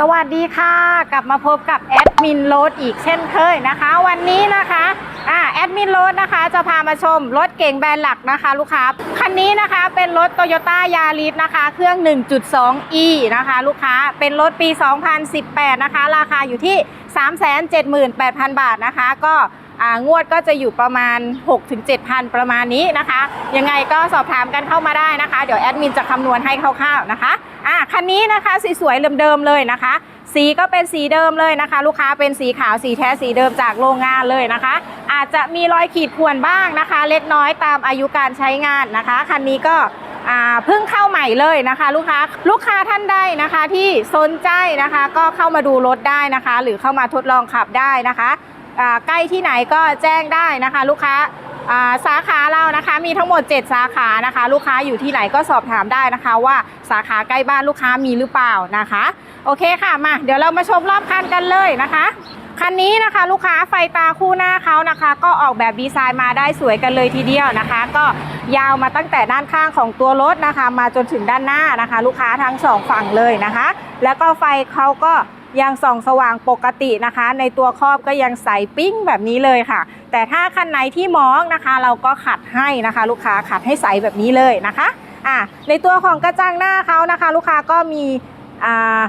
สวัสดีค่ะ กลับมาพบกับแอดมินโรดอีกเช่นเคยนะคะ วันนี้นะคะอ่าแอดมินโรดนะคะ จะพามาชมรถเก่งแบรนด์หลักนะคะ ลูกค้าคันนี้นะคะเป็นรถ Toyota y a ริสนะคะ เครื่อง 1.2e นะคะ ลูกค้าเป็นรถปี 2018 นะคะ ราคาอยู่ที่ 378,000 บาทนะคะ ก็ งวดก็จะอยู่ประมาณ 6-7,000 ประมาณนี้นะคะ ยังไงก็สอบถามกันเข้ามาได้นะคะ เดี๋ยวแอดมินจะคำนวณให้คร่าวๆนะคะอ่าคันนี้นะคะสีสวยเดิมๆเลยนะคะ สีก็เป็นสีเดิมเลยนะคะ ลูกค้าเป็นสีขาวสีแท้สีเดิมจากโรงงานเลยนะคะ อาจจะมีรอยขีดข่วนบ้างนะคะ เล็กน้อยตามอายุการใช้งานนะคะคันนี้ก็อ่าเพิ่งเข้าใหม่เลยนะคะ ลูกค้าลูกค้าท่านใดนะคะที่สนใจนะคะ ก็เข้ามาดูรถได้นะคะ หรือเข้ามาทดลองขับได้นะคะ ใกล้ที่ไหนก็แจ้งได้นะคะ ลูกค้าสาขาเรานะคะมีทั้งหมด 7 สาขานะคะ ลูกค้าอยู่ที่ไหนก็สอบถามได้นะคะ ว่าสาขาใกล้บ้านลูกค้ามีหรือเปล่านะคะ โอเคค่ะมาเดี๋ยวเรามาชมรอบคันกันเลยนะคะคันนี้นะคะลูกค้าไฟตาคู่หน้าเขานะคะ ก็ออกแบบดีไซน์มาได้สวยกันเลยทีเดียวนะคะ ก็ยาวมาตั้งแต่ด้านข้างของตัวรถนะคะ มาจนถึงด้านหน้านะคะ ลูกค้าทั้งสองฝั่งเลยนะคะ แล้วก็ไฟเขาก็ ยังส่องสว่างปกตินะคะ ในตัวครอบก็ยังใสปิ้งแบบนี้เลยค่ะ แต่ถ้าคันไหนที่มองนะคะ เราก็ขัดให้นะคะ ลูกค้าขัดให้ใสแบบนี้เลยนะคะอะในตัวของกระจังหน้าเขานะคะ ลูกค้าก็มีอ่า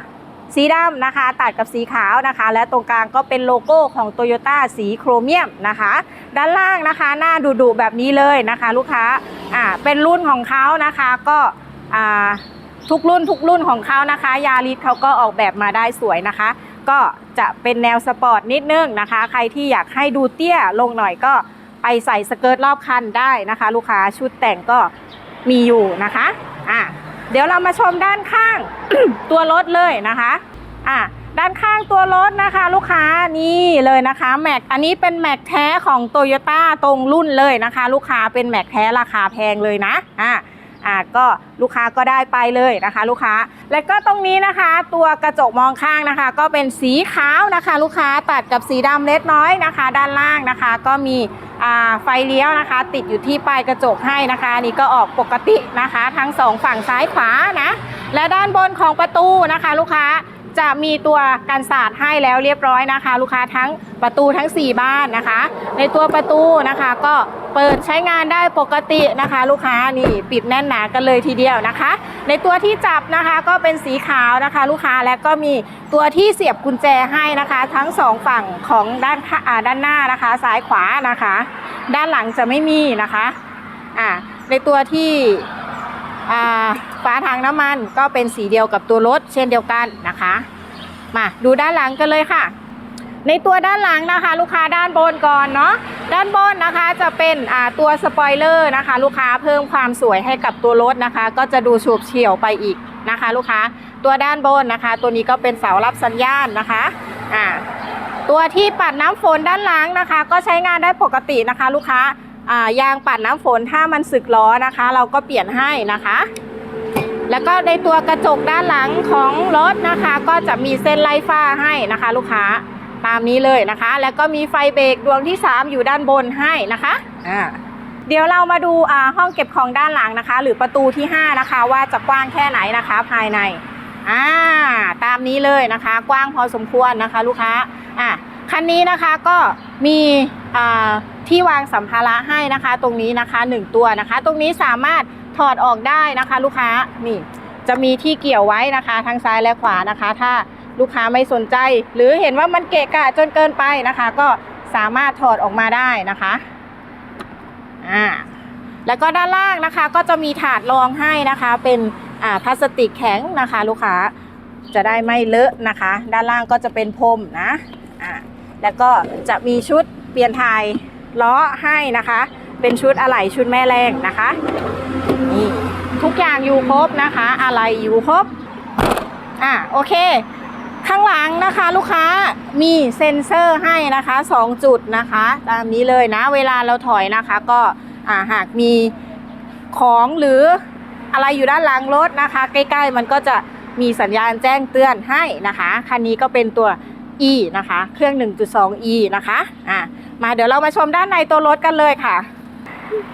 สีดำนะคะ ตัดกับสีขาวนะคะ และตรงกลางก็เป็นโลโก้ของ Toyota สีโครเมียมนะคะ ด้านล่างนะคะ หน้าดุๆแบบนี้เลยนะคะ ลูกค้าอ่าเป็นรุ่นของเขานะคะก็อ่า ทุกรุ่นทุกรุ่นของเขานะคะ ยาริสเขาก็ออกแบบมาได้สวยนะคะ ก็จะเป็นแนวสปอร์ตนิดนึงนะคะ ใครที่อยากให้ดูเตี้ยลงหน่อยก็ไปใส่สเกิร์ตรอบคันได้นะคะ ลูกค้าชุดแต่งก็มีอยู่นะคะอะเดี๋ยวเรามาชมด้านข้าง ตัวรถเลยนะคะอะด้านข้างตัวรถนะคะ ลูกค้านี่เลยนะคะแม็กอันนี้เป็นแม็กแท้ของโตโยต้าตรงรุ่นเลยนะคะ ลูกค้าเป็นแม็กแท้ราคาแพงเลยนะอะ อะก็ลูกค้าก็ได้ไปเลยนะคะ ลูกค้า และก็ตรงนี้นะคะ ตัวกระจกมองข้างนะคะ ก็เป็นสีขาวนะคะ ลูกค้าตัดกับสีดำเล็กน้อยนะคะ ด้านล่างนะคะ ก็มีไฟเลี้ยวนะคะ ติดอยู่ที่ปลายกระจกให้นะคะอันนี้ก็ออกปกตินะคะ ทั้งสองฝั่งซ้ายขวานะและด้านบนของประตูนะคะ ลูกค้าจะมีตัวกันศาสตร์ให้แล้วเรียบร้อยนะคะ ลูกค้าทั้งประตูทั้ง 4 บ้านนะคะ ในตัวประตูนะคะก็ เปิดใช้งานได้ปกตินะคะ ลูกค้านี่ปิดแน่นหนากันเลยทีเดียวนะคะ ในตัวที่จับนะคะก็เป็นสีขาวนะคะ ลูกค้าและก็มีตัวที่เสียบกุญแจให้นะคะ ทั้งสองฝั่งของด้านข้าอ่าด้านหน้านะคะ ซ้ายขวานะคะ ด้านหลังจะไม่มีนะคะอ่าในตัวที่อ่าฝาถังน้ำมันก็เป็นสีเดียวกับตัวรถเช่นเดียวกันนะคะ มาดูด้านหลังกันเลยค่ะ ในตัวด้านหลังนะคะ ลูกค้าด้านบนก่อนเนาะด้านบนนะคะจะเป็นตัวสปอยเลอร์นะคะ ลูกค้าเพิ่มความสวยให้กับตัวรถนะคะ ก็จะดูฉูบเฉี่ยวไปอีกนะคะ ลูกค้าตัวด้านบนนะคะ ตัวนี้ก็เป็นเสารับสัญญาณนะคะอ่าตัวที่ปัดน้ำฝนด้านหลังนะคะ ก็ใช้งานได้ปกตินะคะ ลูกค้าอ่ายางปัดน้ำฝนถ้ามันสึกล้อนะคะ เราก็เปลี่ยนให้นะคะ แล้วก็ในตัวกระจกด้านหลังของรถนะคะ ก็จะมีเส้นไล่ฟ้าให้นะคะ ลูกค้า ตามนี้เลยนะคะ แล้วก็มีไฟเบรกดวงที่ 3 อยู่ด้านบนให้นะคะอ่าเดี๋ยวเรามาดูอ่าห้องเก็บของด้านหลังนะคะ หรือประตูที่ 5 นะคะ ว่าจะกว้างแค่ไหนนะคะภายในอ่าตามนี้เลยนะคะ กว้างพอสมควรนะคะ ลูกค้าอะคันนี้นะคะก็มีอ่าที่วางสัมภาระให้นะคะ ตรงนี้นะคะ 1 ตัวนะคะ ตรงนี้สามารถถอดออกได้นะคะ ลูกค้านี่จะมีที่เกี่ยวไว้นะคะทั้งซ้ายและขวานะคะ ถ้า ลูกค้าไม่สนใจ หรือเห็นว่ามันเกะกะจนเกินไปนะคะ ก็สามารถถอดออกมาได้นะคะอ่าแล้วก็ด้านล่างนะคะ ก็จะมีถาดรองให้นะคะ เป็นอ่าพลาสติกแข็งนะคะ ลูกค้าจะได้ไม่เลอะนะคะ ด้านล่างก็จะเป็นพรมนะอ่าแล้วก็จะมีชุดเปลี่ยนถ่ายล้อให้นะคะ เป็นชุดอะไหล่ชุดแม่แรงนะคะนี่ทุกอย่างอยู่ครบนะคะ อะไรอยู่ครบอะโอเค ข้างหลังนะคะลูกค้ามีเซ็นเซอร์ให้นะคะ 2 จุดนะคะ ตามนี้เลยนะ เวลาเราถอยนะคะ ก็าหากมีของหรืออะไรอยู่ด้านหลังรถนะคะ ใกล้ ๆ มันก็จะมีสัญญาณแจ้งเตือนให้นะคะคันนี้ก็เป็นตัว E นะคะ เครื่อง 1.2E นะคะอะมาเดี๋ยวเรามาชมด้านในตัวรถกันเลยค่ะ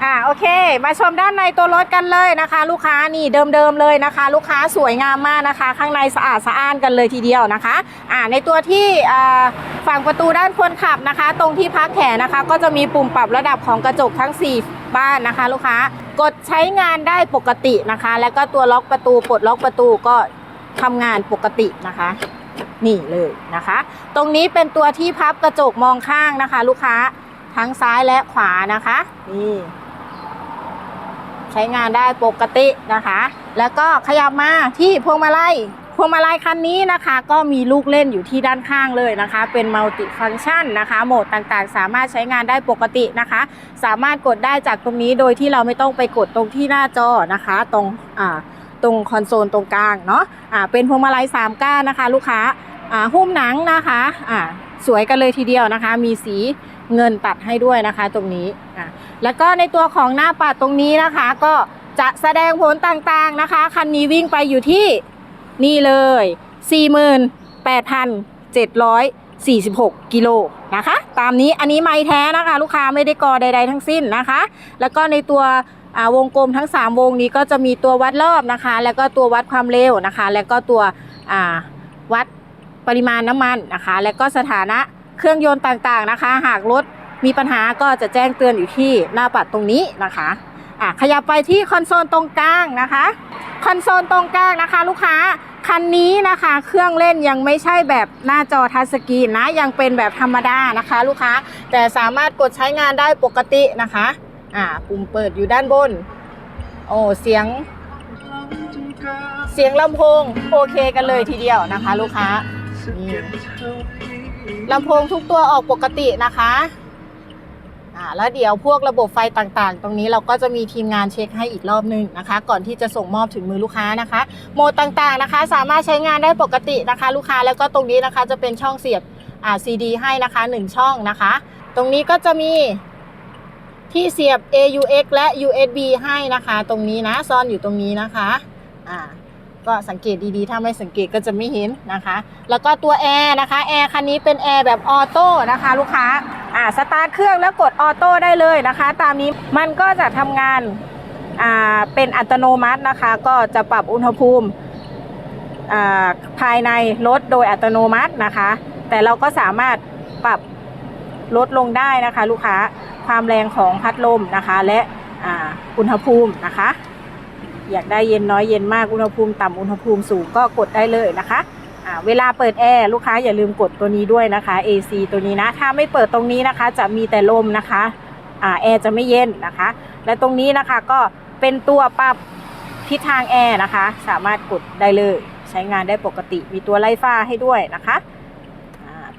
อ่าโอเค มาชมด้านในตัวรถกันเลยนะคะ ลูกค้านี่เดิมๆเลยนะคะ ลูกค้าสวยงามมากนะคะ ข้างในสะอาดสะอ้านกันเลยทีเดียวนะคะอ่าในตัวที่อ่าฝั่งประตูด้านคนขับนะคะ ตรงที่พักแขนนะคะ ก็จะมีปุ่มปรับระดับของกระจกทั้ง 4 บ้านนะคะ ลูกค้ากดใช้งานได้ปกตินะคะ แล้วก็ตัวล็อกประตูปลดล็อกประตูก็ทำงานปกตินะคะนี่เลยนะคะ ตรงนี้เป็นตัวที่พับกระจกมองข้างนะคะ ลูกค้า ทั้งซ้ายและขวานะคะนี่ใช้งานได้ปกตินะคะ แล้วก็ขยับมาที่พวงมาลัยพวงมาลัยคันนี้นะคะ ก็มีลูกเล่นอยู่ที่ด้านข้างเลยนะคะ เป็นมัลติฟัง c t ชันนะคะโหมดต่างๆ สามารถใช้งานได้ปกตินะคะ สามารถกดได้จากตรงนี้โดยที่เราไม่ต้องไปกดตรงที่หน้าจอนะคะ ตรงอ่าตรงคอนโซลตรงกลางเนาะอ่าเป็นพวงมาลัย3ก้านนะคะ ลูกค้าอ่าหุ้มหนังนะคะอ่าสวยกันเลยทีเดียวนะคะ มีสี เงินตัดให้ด้วยนะคะตรงนี้อ่าแล้วก็ในตัวของหน้าปัดตรงนี้นะคะ ก็จะแสดงผลต่างๆนะคะ คันนี้วิ่งไปอยู่ที่นี่เลย 48,746 กิโลนะคะ ตามนี้อันนี้ไม่แท้นะคะ ลูกค้าไม่ได้กอใด ๆ ทั้งสิ้นนะคะ แล้วก็ในตัวอ่าวงกลมทั้ง 3 วงนี้ก็จะมีตัววัดรอบนะคะ แล้วก็ตัววัดความเร็วนะคะ แล้วก็ตัวอ่าวัดปริมาณน้ำมันนะคะ แล้วก็สถานะ เครื่องยนต์ต่างๆนะคะ หากรถมีปัญหาก็จะแจ้งเตือนอยู่ที่หน้าปัดตรงนี้นะคะอะขยับไปที่คอนโซลตรงกลางนะคะคอนโซลตรงกลางนะคะ ลูกค้าคันนี้นะคะ เครื่องเล่นยังไม่ใช่แบบหน้าจอทัชสกรีนนะยังเป็นแบบธรรมดานะคะ ลูกค้าแต่สามารถกดใช้งานได้ปกตินะคะอ่าปุ่มเปิดอยู่ด้านบน โอ้เสียง เสียงลำโพงโอเคกันเลยทีเดียวนะคะ ลูกค้านี่ ลำโพงทุกตัวออกปกตินะคะอ่าแล้วเดี๋ยวพวกระบบไฟต่างๆ ตรงนี้เราก็จะมีทีมงานเช็คให้อีกรอบนึงนะคะ ก่อนที่จะส่งมอบถึงมือลูกค้านะคะ โหมดต่างๆนะคะ สามารถใช้งานได้ปกตินะคะ ลูกค้าแล้วก็ตรงนี้นะคะจะเป็นช่องเสียบอ่าซีดีให้นะคะหนึ่งช่องนะคะ ตรงนี้ก็จะมีที่เสียบ AUX และ USB ให้นะคะ ตรงนี้นะซ่อนอยู่ตรงนี้นะคะอ่า ก็สังเกตดีๆ ถ้าไม่สังเกตก็จะไม่เห็นนะคะ แล้วก็ตัวแอร์นะคะ แอร์คันนี้เป็นแอร์แบบออโต้นะคะ ลูกค้า อ่า สตาร์ทเครื่องแล้วกดออโต้ได้เลยนะคะ ตามนี้มันก็จะทำงาน อ่า เป็นอัตโนมัตินะคะ ก็จะปรับอุณหภูมิอ่าภายในรถโดยอัตโนมัตินะคะ แต่เราก็สามารถปรับลดลงได้นะคะ ลูกค้าความแรงของพัดลมนะคะ และอ่าอุณหภูมินะคะ อยากได้เย็นน้อยเย็นมากอุณหภูมิต่ำอุณหภูมิสูงก็กดได้เลยนะคะเวลาเปิดแอร์ลูกค้าอย่าลืมกดตัวนี้ด้วยนะคะ AC ตัวนี้นะ ถ้าไม่เปิดตรงนี้นะคะ จะมีแต่ลมนะคะอ่าแอร์จะไม่เย็นนะคะ และตรงนี้นะคะก็เป็นตัวปรับทิศทางแอร์นะคะ สามารถกดได้เลยใช้งานได้ปกติ มีตัวไล่ฟ้าให้ด้วยนะคะ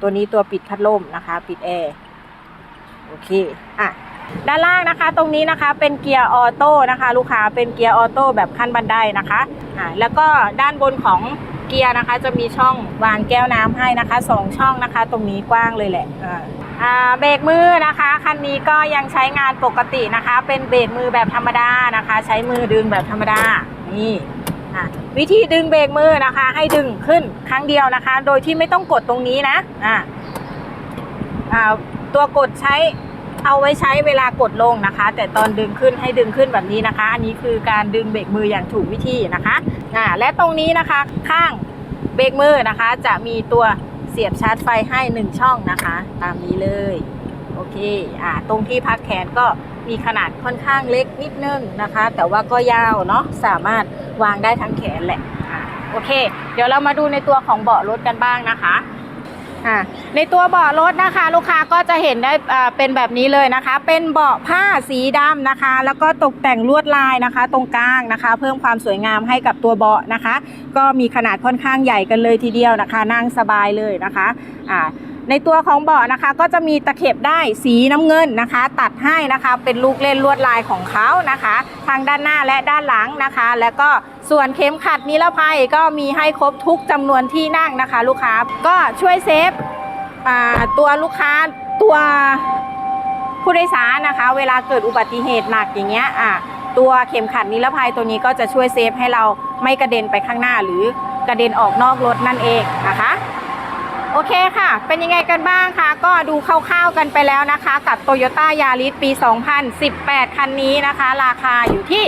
ตัวนี้ตัวปิดพัดลมนะคะ ปิดแอร์โอเคอะ ด้านล่างนะคะ ตรงนี้นะคะเป็นเกียร์ออโต้นะคะ ลูกค้าเป็นเกียร์ออโต้แบบขั้นบันไดนะคะอ่าแล้วก็ด้านบนของเกียร์นะคะ จะมีช่องวางแก้วน้ำให้นะคะสองช่องนะคะ ตรงนี้กว้างเลยแหละอ่าเบรกมือนะคะคันนี้ก็ยังใช้งานปกตินะคะ เป็นเบรกมือแบบธรรมดานะคะ ใช้มือดึงแบบธรรมดานี่อะวิธีดึงเบรกมือนะคะ ให้ดึงขึ้นครั้งเดียวนะคะ โดยที่ไม่ต้องกดตรงนี้นะอ่าตัวกดใช้ เอาไว้ใช้เวลากดลงนะคะ แต่ตอนดึงขึ้นให้ดึงขึ้นแบบนี้นะคะ อันนี้คือการดึงเบรกมืออย่างถูกวิธีนะคะอ่าและตรงนี้นะคะข้างเบรกมือนะคะ จะมีตัวเสียบชาร์จไฟให้หนึ่งช่องนะคะ ตามนี้เลยโอเคอ่าตรงที่พักแขนก็มีขนาดค่อนข้างเล็กนิดนึงนะคะ แต่ว่าก็ยาวเนาะสามารถวางได้ทั้งแขนแหละอ่าโอเค เดี๋ยวเรามาดูในตัวของเบาะรถกันบ้างนะคะ อ่าในตัวเบาะรถนะคะ ลูกค้าก็จะเห็นได้อ่าเป็นแบบนี้เลยนะคะ เป็นเบาะผ้าสีดำนะคะ แล้วก็ตกแต่งลวดลายนะคะ ตรงกลางนะคะ เพิ่มความสวยงามให้กับตัวเบาะนะคะ ก็มีขนาดค่อนข้างใหญ่กันเลยทีเดียวนะคะ นั่งสบายเลยนะคะอ่า ในตัวของเบาะนะคะก็จะมีตะเข็บได้สีน้ำเงินนะคะ ตัดให้นะคะเป็นลูกเล่นลวดลายของเขานะคะ ทางด้านหน้าและด้านหลังนะคะ แล้วก็ส่วนเข็มขัดนิรภัยก็มีให้ครบทุกจำนวนที่นั่งนะคะ ลูกค้าก็ช่วยเซฟตัวลูกค้าตัวผู้โดยสารนะคะ เวลาเกิดอุบัติเหตุหนักอย่างเงี้ยอ่าตัวเข็มขัดนิรภัยตัวนี้ก็จะช่วยเซฟให้เราไม่กระเด็นไปข้างหน้าหรือกระเด็นออกนอกรถนั่นเองนะคะ โอเคค่ะ เป็นยังไงกันบ้างคะก็ดูคร่าวๆกันไปแล้วนะคะ กับ Toyota Yaris ปี 2018 คันนี้นะคะ ราคาอยู่ที่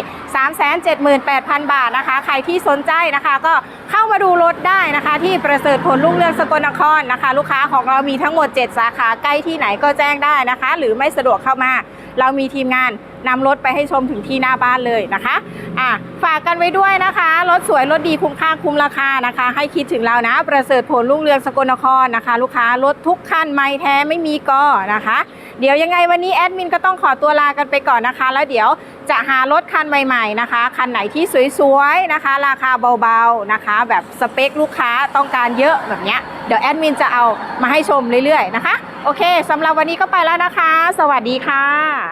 378,000 บาทนะคะ ใครที่สนใจนะคะ ก็เข้ามาดูรถได้นะคะ ที่ประเสริฐผลลุ่งเรืองสกลนครนะคะ ลูกค้าของเรามีทั้งหมด 7 สาขาใกล้ที่ไหนก็แจ้งได้นะคะ หรือไม่สะดวกเข้ามา เรามีทีมงานนำรถไปให้ชมถึงที่หน้าบ้านเลยนะคะอะฝากกันไว้ด้วยนะคะ รถสวยรถดีคุ้มค่าคุ้มราคานะคะ ให้คิดถึงเรานะ ประเสริฐผลรุ่งเรืองสกลนครนะคะ ลูกค้ารถทุกคันไม่แท้ไม่มีกอนะคะ เดี๋ยวยังไงวันนี้แอดมินก็ต้องขอตัวลากันไปก่อนนะคะ แล้วเดี๋ยวจะหารถคันใหม่ๆนะคะ คันไหนที่สวยๆนะคะ ราคาเบาๆนะคะ แบบสเปคลูกค้าต้องการเยอะแบบเนี้ยเดี๋ยวแอดมินจะเอามาให้ชมเรื่อยๆนะคะ โอเคสำหรับวันนี้ก็ไปแล้วนะคะ สวัสดีค่ะ